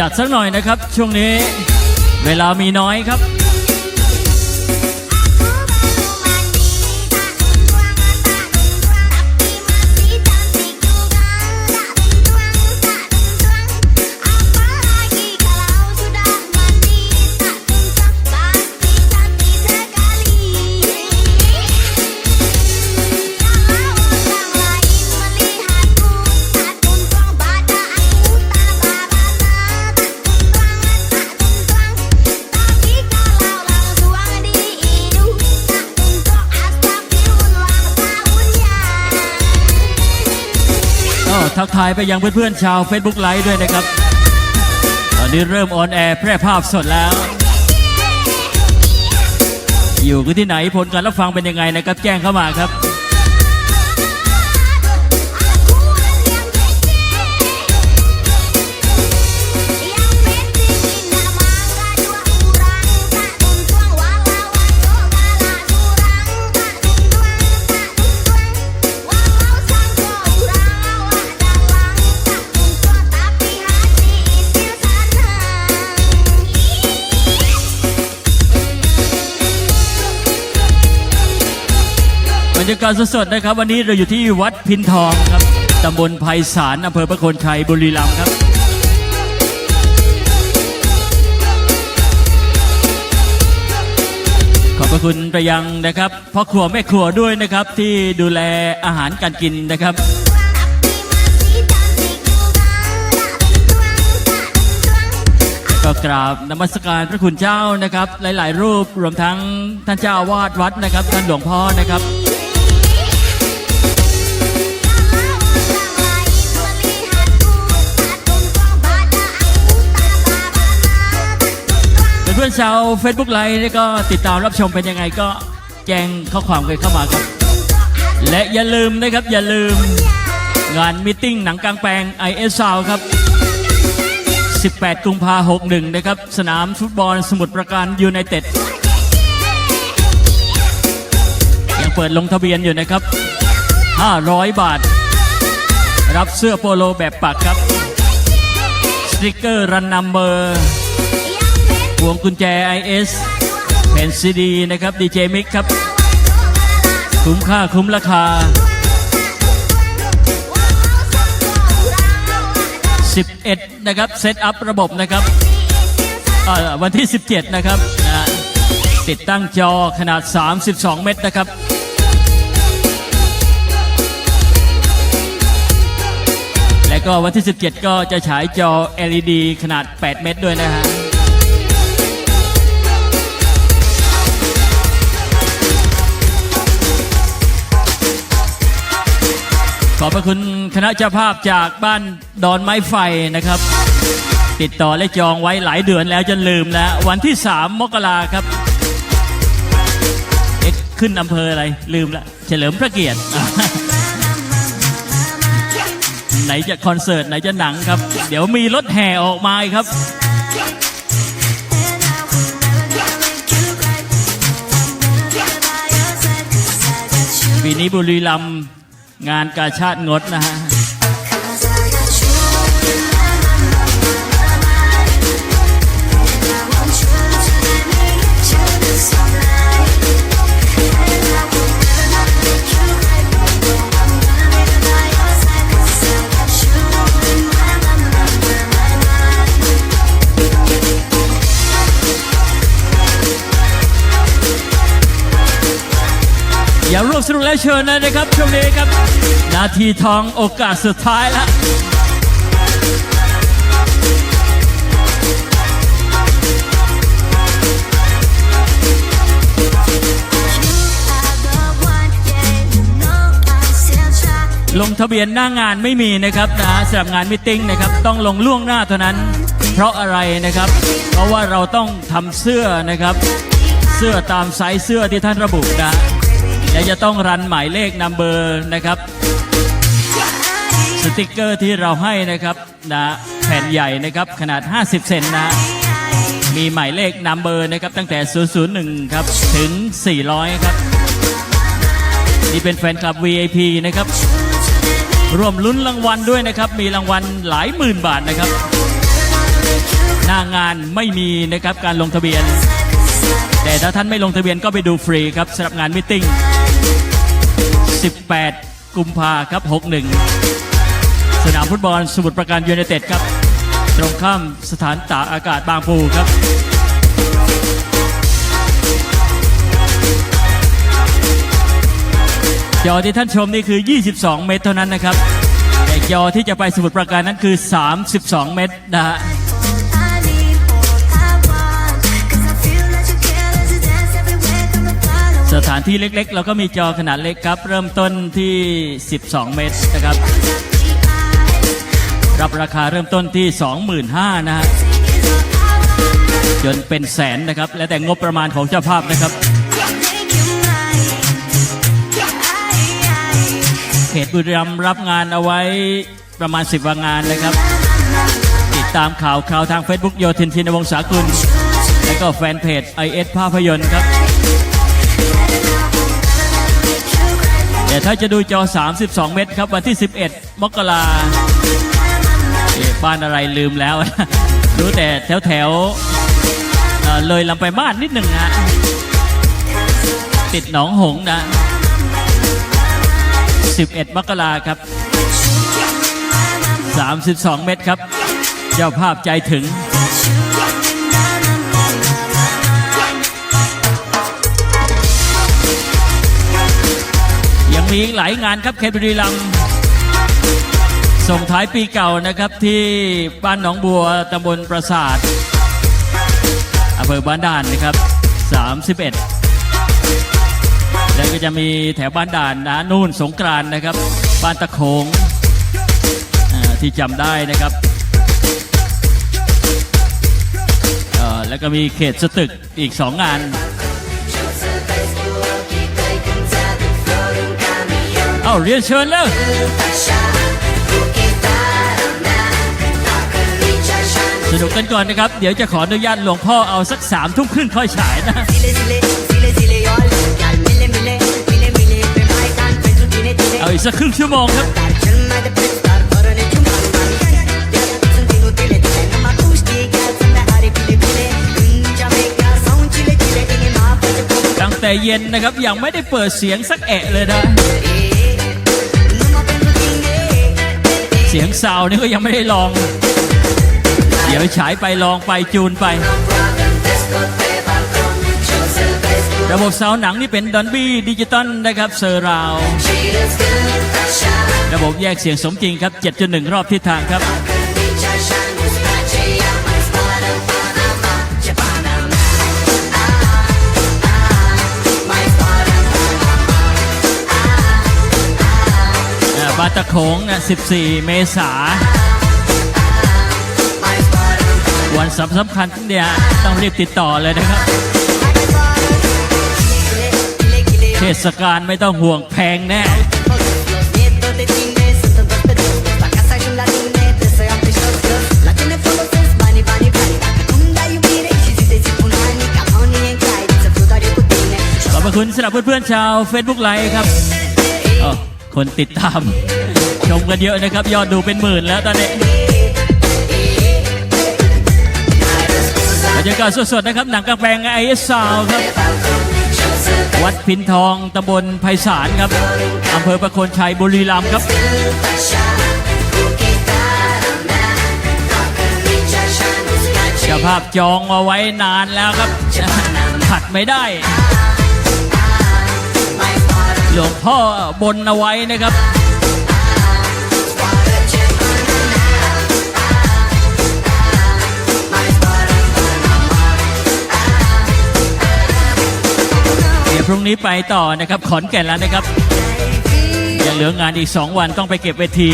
จัดสักหน่อยนะครับ ช่วงนี้เวลามีน้อยครับ ก็ทักทายไปยังเพื่อนๆชาว Facebook ไลฟ์ด้วยนะครับ ตอนนี้เริ่มออนแอร์แพร่ภาพสดแล้ว อยู่กันที่ไหนผลการรับฟังเป็นยังไงนะครับ แจ้งเข้ามาครับ บรรยากาศสดๆนะครับ วันนี้เราอยู่ที่วัดพินทองครับตำบลไพศาลอำเภอพระโคนชัยบุรีรัมย์ครับขอบพระคุณไปยังนะครับพ่อครัวแม่ครัวด้วยนะครับที่ดูแลอาหารการกินนะครับก็กราบนมัสการพระคุณเจ้านะครับ หลาย ๆ รูปรวมทั้งท่านเจ้าวาดวัดนะครับ ท่านหลวงพ่อนะครับ พื่อนๆชาว Facebook ไลฟ์นี่ก็ติดตามรับชมเป็นยังไงก็แจ้งข้อความกันเข้ามาครับ และอย่าลืมนะครับอย่าลืมงานมิทติ้งหนังกลางแปลง IS s o u ครับ 18 กุมภาหกหนึ่งนะครับ สนามฟุตบอลสมุทรปราการยูไนเต็ดยังเปิดลงทะเบียนอยู่นะครับ 500 บาท รับเสื้อโปโลแบบปักครับ สติกเกอร์รันนัมเบอร์ พวงกุญแจ IS แผ่นซีดีนะครับดีเจมิกครับ คุ้มค่าคุ้มราคา 11 นะครับ เซตอัพระบบนะครับ วันที่ 17 นะครับนะติดตั้งจอขนาด 32 เมตรนะครับและก็วันที่ 17 ก็จะฉายจอ LED ขนาด 8 เมตรด้วยนะฮะ ขอบพระคุณคณะเจ้าภาพจากบ้านดอนไม้ไฟนะครับ ติดต่อและจองไว้หลายเดือนแล้วจนลืมแล้ว วันที่ 3 มกราครับเอ๊ะขึ้นอำเภออะไรลืมละเฉลิมพระเกียรติ ไหนจะคอนเสิร์ตไหนจะหนังครับ เดี๋ยวมีรถแห่ออกมาอีกครับปีนี้บุรีรัมย์ งานกาชาติงดนะฮะ นุกแล้วเชิญนะครับช่วงนี้ครับ นาทีทองโอกาสสุดท้ายแล้วลงทะเบียนหน้างานไม่มีนะครับนะสำหรับงานมิทติ้งนะครับต้องลงล่วงหน้าเท่านั้น เพราะอะไรนะครับ เพราะว่าเราต้องทำเสื้อนะครับ เสื้อตามไซส์เสื้อที่ท่านระบุนะ และจะต้องรันหมายเลขนัมเบอร์นะครับ สติกเกอร์ที่เราให้นะครับนะแผ่นใหญ่นะครับขนาด 50 เซนนะ มีหมายเลขนัมเบอร์นะครับตั้งแต่ 001 ครับ ถึง 400 ครับ นี่เป็นแฟนคลับ VIP นะครับร่วมลุ้นรางวัลด้วยนะครับ มีรางวัลหลายหมื่นบาทนะครับ หน้างานไม่มีนะครับการลงทะเบียน แต่ถ้าท่านไม่ลงทะเบียนก็ไปดูฟรีครับสำหรับงานมิทติ้ง 18 กุมภาครับ 61 สนามฟุตบอลสมุทรปราการยูไนเต็ดครับ ตรงข้ามสถานตากอากาศบางปูครับจอที่ท่านชมนี่คือ 22 เมตรเท่านั้นนะครับแต่จอที่จะไปสมุทรปราการนั้นคือ 32 เมตรนะฮะ ถานที่เล็กๆ เราก็มีจอขนาดเล็กครับ เริ่มต้นที่ 12 เมตรนะครับ รับราคาเริ่มต้นที่ 25,000นะฮะจนเป็นแสนนะครับ และแต่งบประมาณของเจ้าภาพนะครับเขตบุรีรัมย์รับงานเอาไว้ประมาณ 10 วางานนะครับ ติดตามข่าวข่าวทาง Facebook โยธินชินวงศากุล และก็แฟนเพจ IS ภาพยนตร์ครับ แต่ถ้าจะดูจอ 32 เมตรครับวันที่ 11 มกราเอ๊ะบ้านอะไรลืมแล้ว รู้แต่แถวแถวๆเลยลำไปบ้านนิดหนึ่งนะ ติดหนองหงส์นะ 11 มกราครับ 32 เมตรครับ เจ้าภาพใจถึง มีอีกหลายงานครับเขตบุรีรัมย์ส่งท้ายปีเก่านะครับที่บ้านหนองบัวตำบลปราสาทอำเภอบ้านด่านนะครับ 31 แล้วก็จะมีแถวบ้านด่านนะนู่นสงกรานนะครับ บ้านตะโขงที่จำได้นะครับแล้วก็มีเขตสตึกอีกสองงาน เอาเรียนเชิญเลยสนุกกันก่อนนะครับ เดี๋ยวจะขออนุญาตหลวงพ่อเอาสักสามทุ่มครึ่งค่อยฉายนะเอาอีกสักครึ่งชั่วโมงครับตั้งแต่เย็นนะครับยังไม่ได้เปิดเสียงสักแอะเลยนะ เสียงซาวนี่ก็ยังไม่ได้ลอง เดี๋ยวฉายไปลองไปจูนไป ระบบซาวหนังนี่เป็นดอนบี้ดิจิตอลนะครับเซอร์ราว ระบบแยกเสียงสมจริงครับ 7.1 รอบทิศทางครับ ตะโขงนะ14 เมษา วันสำสำคัญเนี่ยต้องรีบติดต่อเลยนะครับ เทศกาลไม่ต้องห่วงแพงแน่ขอบคุณสำหรับเพื่อนๆชาว Facebook ไลฟ์ครับคนติดตาม ชมกันเยอะนะครับ ยอดดูเป็นหมื่นแล้วตอนนี้บรรยากาศสดๆนะครับ หนังกางแปลงไอเอสซาวครับ วัดพินทองตำบลไพศาลครับอำเภอประโคนชัยบุรีรัมย์ครับเจ้าภาพจองมาไว้นานแล้วครับขัดไม่ได้หลวงพ่อบนเอาไว้นะครับ พรุ่งนี้ไปต่อนะครับ ขอนแก่นแล้วนะครับ ยังเหลืองานอีก 2 วันต้องไปเก็บเวที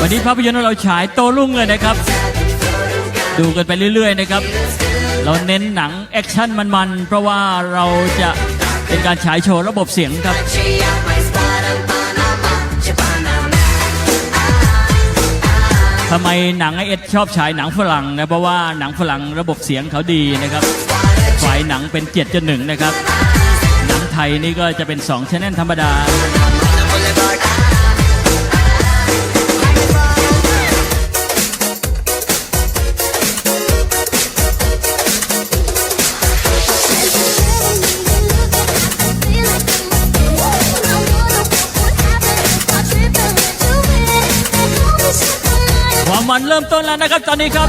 วันนี้ภาพยนตร์เราฉายโตลุ่งเลยนะครับ ดูกันไปเรื่อย ๆ นะครับ เราเน้นหนังแอคชั่นมันๆ เพราะว่าเราจะเป็นการฉายโชว์ระบบเสียงครับทำไมหนังไอเอสชอบฉายหนังฝรั่งนะเพราะว่าหนังฝรั่งระบบเสียงเขาดีนะครับฝ่ายหนังเป็น7.1นะครับ หนังไทยนี่ก็จะเป็น2ชแนลธรรมดา มมันเริ่มต้นแล้วนะครับ ตอนนี้ครับ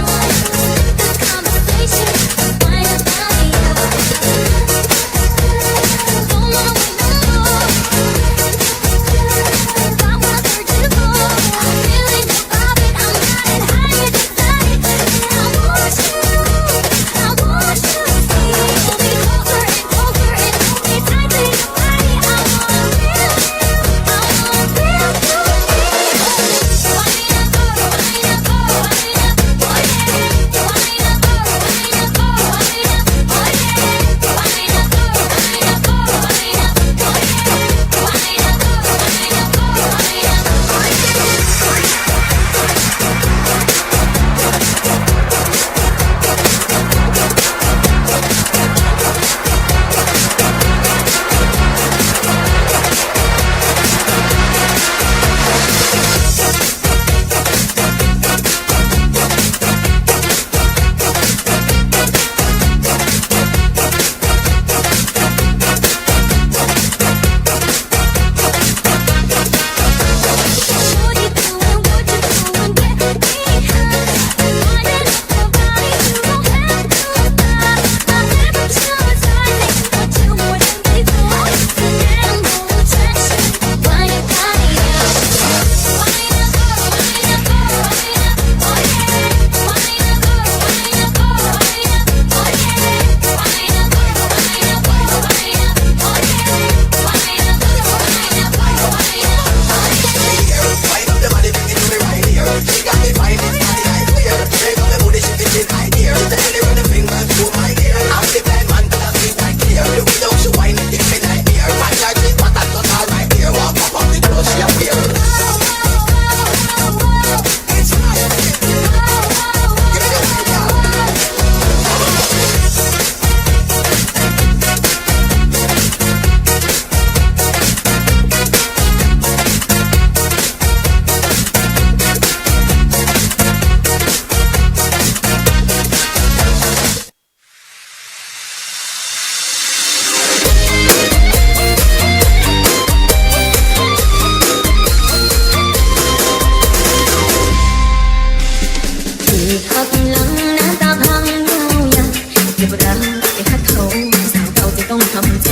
หักหลังน้ำตาพังเงาอยากเก็บรักไอ้ฮักเขาสาวเก่าจะต้องทำใจ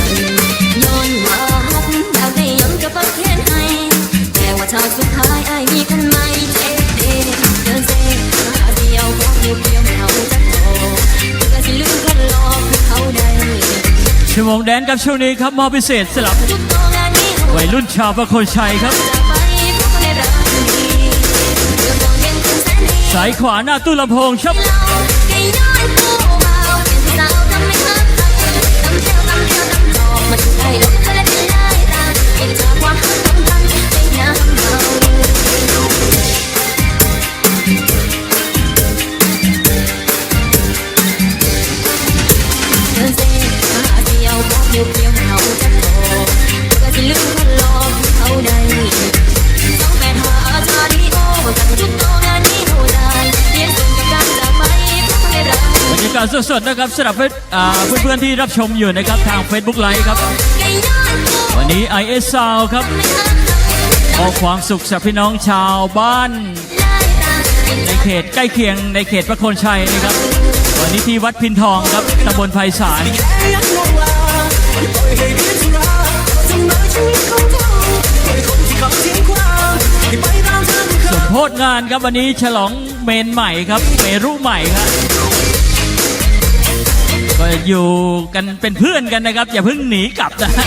ย้อนว่าฮักอยากได้ยังจะปักแค้นให้แต่ว่าชาติสุดท้ายไอ้มีกันไหมเอ๊ะเอ๊ะเดินเซ่มาเดียวก็เดียวเดียวเขาจะโตเพื่อสิลืมกันหลอกคือเขาได้ชั่วโมงแดนกับช่วงนี้ครับมอพิเศษสำหรับทุกโตงานนี้วัยรุ่นชาวประโคนชัยครับ สายขวาหน้าตู้ลำโพงครับเราากาศสดๆนะครับสำหรับเพื่อนๆที่รับชมอยู่นะครับทาง Facebook Live ครับ วันนี้ IS Sound ครับไม่ฮักมอบความสุขสำหรับพี่น้องชาวบ้าน ในเขตใกล้เคียงในเขตประโคนชัยนะครับ วันนี้ที่วัดพินทองครับตำบลไพศาลสมโพธงานครับวันนี้ฉลองเมนใหม่ครับเมรุใหม่ครับ อยู่กันเป็นเพื่อนกันนะครับ อย่าเพิ่งหนีกลับนะฮะ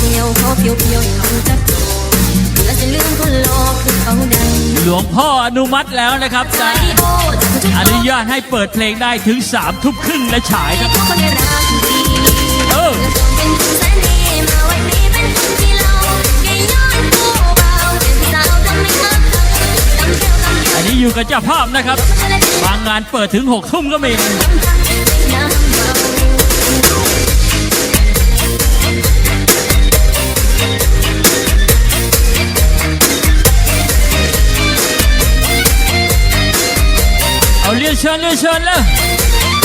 เดียวขอเพียวเพียวเขาจะโตและจะลืมคนหลอกคือเขาได้หลวงพ่ออนุมัติแล้วนะครับจะดีโอจากทุกอนุญาตให้เปิดเพลงได้ถึง3ามทุ่มครึ่งและฉายครับ อยู่กับเจ้าภาพนะครับ บางงานเปิดถึงหกทุ่มก็มีเอาเรียนเชิญเรียนเชิญเลย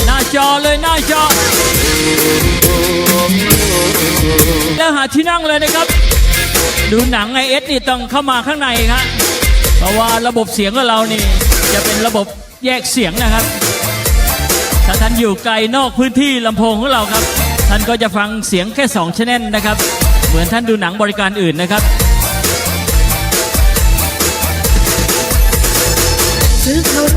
หน้าจอเลยหน้าจอ แล้วหาที่นั่งเลยนะครับ ดูหนังไอเอสนี่ต้องเข้ามาข้างในครับ เพราะว่าระบบเสียงของเรานี่จะเป็นระบบแยกเสียงนะครับ ถ้าท่านอยู่ไกลนอกพื้นที่ลำโพงของเราครับ ท่านก็จะฟังเสียงแค่2ชันแนลนะครับ เหมือนท่านดูหนังบริการอื่นนะครับซื้อเขา